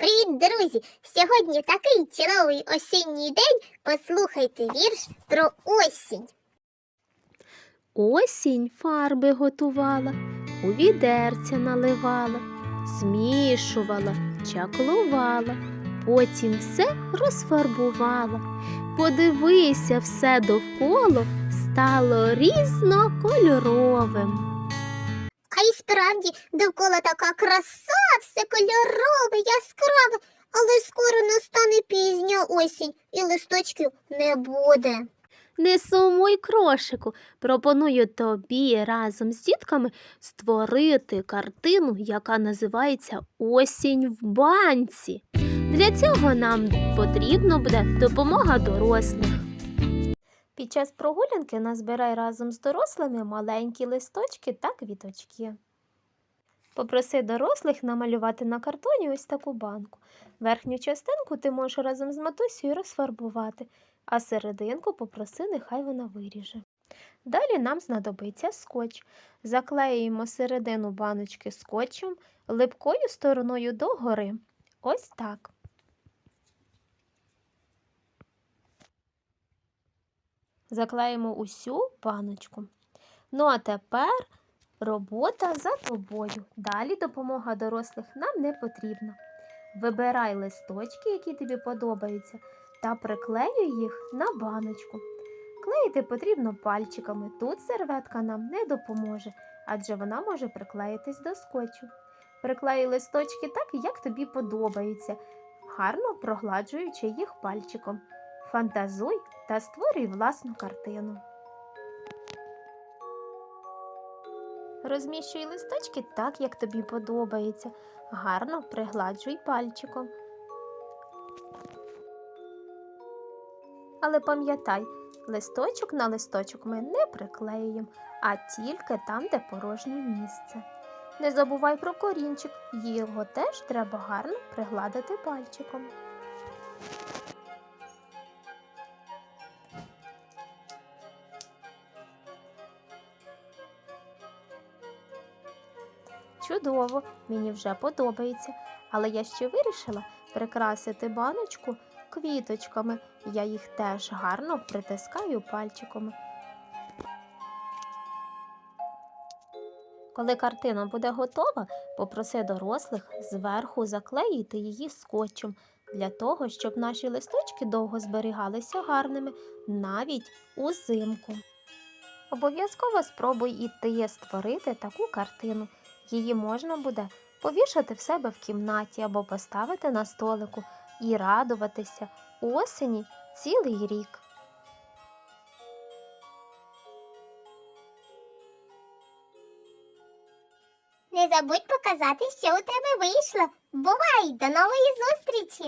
Привіт, друзі! Сьогодні такий чудовий осінній день. Послухайте вірш про осінь. Осінь фарби готувала, у відерця наливала, змішувала, чаклувала, потім все розфарбувала. Подивися, все довкола стало різнокольоровим. А й справді довкола така краса, все кольорове, яскраве, але скоро настане пізня осінь і листочків не буде. Не сумуй, крошику, пропоную тобі разом з дітками створити картину, яка називається Осінь в банці. Для цього нам потрібно буде допомога дорослих. Під час прогулянки назбирай разом з дорослими маленькі листочки та квіточки. Попроси дорослих намалювати на картоні ось таку банку. Верхню частинку ти можеш разом з матусею розфарбувати, а серединку попроси, нехай вона виріже. Далі нам знадобиться скотч. Заклеюємо середину баночки скотчем липкою стороною догори. Ось так. Заклеїмо усю баночку. Ну а тепер робота за тобою. Далі допомога дорослих нам не потрібна. Вибирай листочки, які тобі подобаються, та приклеюй їх на баночку. Клеїти потрібно пальчиками. Тут серветка нам не допоможе, адже вона може приклеїтись до скотчу. Приклеїй листочки так, як тобі подобається, гарно прогладжуючи їх пальчиком. Фантазуй та створюй власну картину. Розміщуй листочки так, як тобі подобається. Гарно пригладжуй пальчиком. Але пам'ятай, листочок на листочок ми не приклеюємо, а тільки там, де порожнє місце. Не забувай про корінчик, його теж треба гарно пригладити пальчиком. Чудово, мені вже подобається. Але я ще вирішила прикрасити баночку квіточками. Я їх теж гарно притискаю пальчиками. Коли картина буде готова, попроси дорослих зверху заклеїти її скотчем для того, щоб наші листочки довго зберігалися гарними навіть узимку. Обов'язково спробуй і ти створити таку картину. Її можна буде повішати в себе в кімнаті або поставити на столику і радуватися осені цілий рік. Не забудь показати, що у тебе вийшло. Бувай! До нової зустрічі!